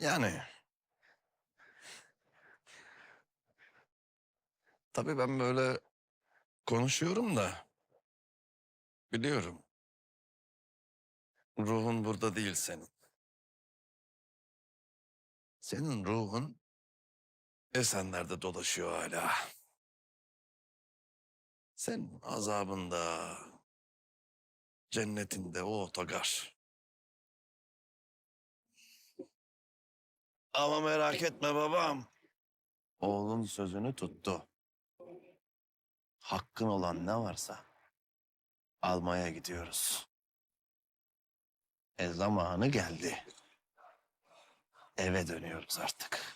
Yani. Tabii ben böyle konuşuyorum da biliyorum. Ruhun burada değil senin. Senin ruhun Esenler'de dolaşıyor hala. Sen azabında, cennetinde o otogar. Ama merak etme babam. Oğlun sözünü tuttu. Hakkın olan ne varsa almaya gidiyoruz. E zamanı geldi. Eve dönüyoruz artık.